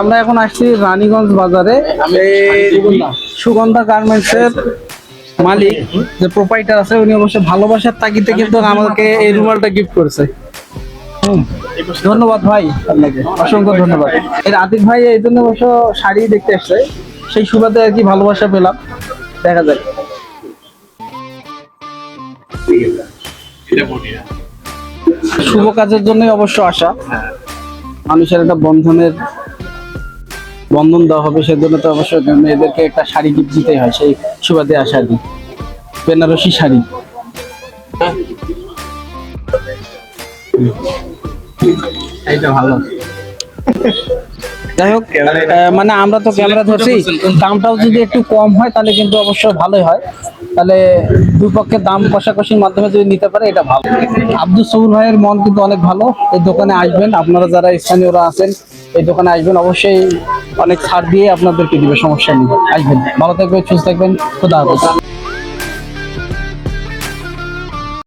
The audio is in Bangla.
আমরা এখন আসছি রানীগঞ্জ বাজারে। সুগন্ধা গার্মেন্টস এর মালিক, যে প্রোপাইটার আছে, উনি অবশ্য ভালোবাসার তাগিদে কিন্তু আমাদেরকে এই রুমালটা গিফট করেছে। ধন্যবাদ ভাই আপনাকে, অসংখ্য ধন্যবাদ। এর আতিক ভাই এই জন্য অবশ্য শাড়ি দেখতে আসছে সেই সুবাদে আর কি ভালোবাসা পেলাম। দেখা যাক। শুভ কাজের জন্যই অবশ্য আসা। মানুষের একটা বন্ধনের বন্ধন দেওয়া হবে, সেজন্য তো অবশ্যই মেয়েদেরকে একটা শাড়ি গিফট দিতেই হয়, সেই সুবাদে আসা কি। বেনারসি শাড়ি। এইটা ভালো। যাই হোক মানে আমরা তো ক্যামেরা ধরছি, দামটাও যদি একটু কম হয়, তাহলে কিন্তু অবশ্যই ভালোই হয়। তাহলে দুই দাম কষাকষির মাধ্যমে যদি নিতে পারে, এটা ভালো। আব্দুল সবুর ভাইয়ের মন কিন্তু অনেক ভালো। এই দোকানে আসবেন, আপনারা যারা স্থানীয়রা আছেন, এই দোকানে আসবেন, অবশ্যই অনেক ছাড় দিয়ে আপনাদেরকে দিবে সমস্যা নেই। আসবেন। ভালো থাকবেন সুস্থ থাকবেন। খুদা হাফেজ।